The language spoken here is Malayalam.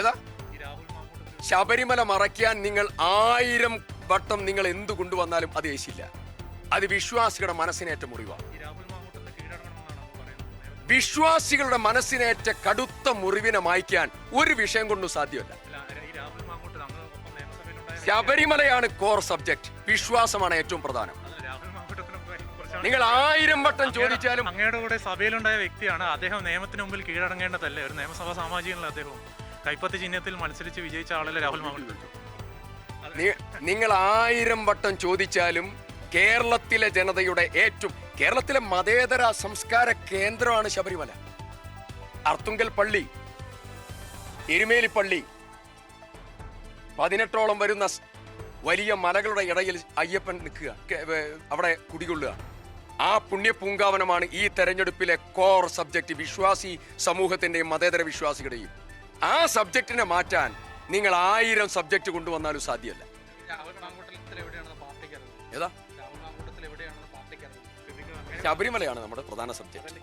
ഏതാ? ശബരിമല മറയ്ക്കാൻ നിങ്ങൾ ആയിരം വട്ടം നിങ്ങൾ എന്ത് കൊണ്ടുവന്നാലും അത് യേശില്ല അത് വിശ്വാസികളുടെ മനസ്സിനേറ്റ മുറിവാണ്. പറയുന്നത് വിശ്വാസികളുടെ മനസ്സിനേറ്റ കടുത്ത മുറിവിനെ മായ്ക്കാൻ ഒരു വിഷയം കൊണ്ടും സാധ്യമല്ല. ശബരിമലയാണ് കോർ സബ്ജക്ട് വിശ്വാസമാണ് ഏറ്റവും പ്രധാനം. നിങ്ങൾ ആയിരം വട്ടം ചോദിച്ചാലും അങ്ങയുടെ കൂടെ സഭയിലുണ്ടായ വ്യക്തിയാണ് അദ്ദേഹം നിയമത്തിന് മുമ്പിൽ കീഴടങ്ങേണ്ടതല്ലേ? ഒരു നിയമസഭാ സാമാജികനല്ല അദ്ദേഹം? കൈപ്പത്തി ചിഹ്നത്തിൽ മത്സരിച്ച് വിജയിച്ച ആളല്ലേ രാഹുൽ മാമൻ? നിങ്ങൾ ആയിരം വട്ടം ചോദിച്ചാലും കേരളത്തിലെ ജനതയുടെ ഏറ്റവും കേരളത്തിലെ മതേതര സംസ്കാര കേന്ദ്രമാണ് ശബരിമല. അർത്തുങ്കൽ പള്ളി എരുമേലി പള്ളി പതിനെട്ടോളം വരുന്ന വലിയ മലകളുടെ ഇടയിൽ അയ്യപ്പൻ നിൽക്കുക അവിടെ കുടികൊള്ളുക. ആ പുണ്യപൂങ്കാവനമാണ് ഈ തെരഞ്ഞെടുപ്പിലെ കോർ സബ്ജക്റ്റ് വിശ്വാസി സമൂഹത്തിന്റെയും മതേതര വിശ്വാസികളുടെയും. ആ സബ്ജക്റ്റിനെ മാറ്റാൻ നിങ്ങൾ ആയിരം സബ്ജക്റ്റ് കൊണ്ടുവന്നാലും സാധ്യമല്ല. ഏതാ? അറിയാം ശബരിമലയാണ് നമ്മുടെ പ്രധാന സബ്ജക്റ്റ്.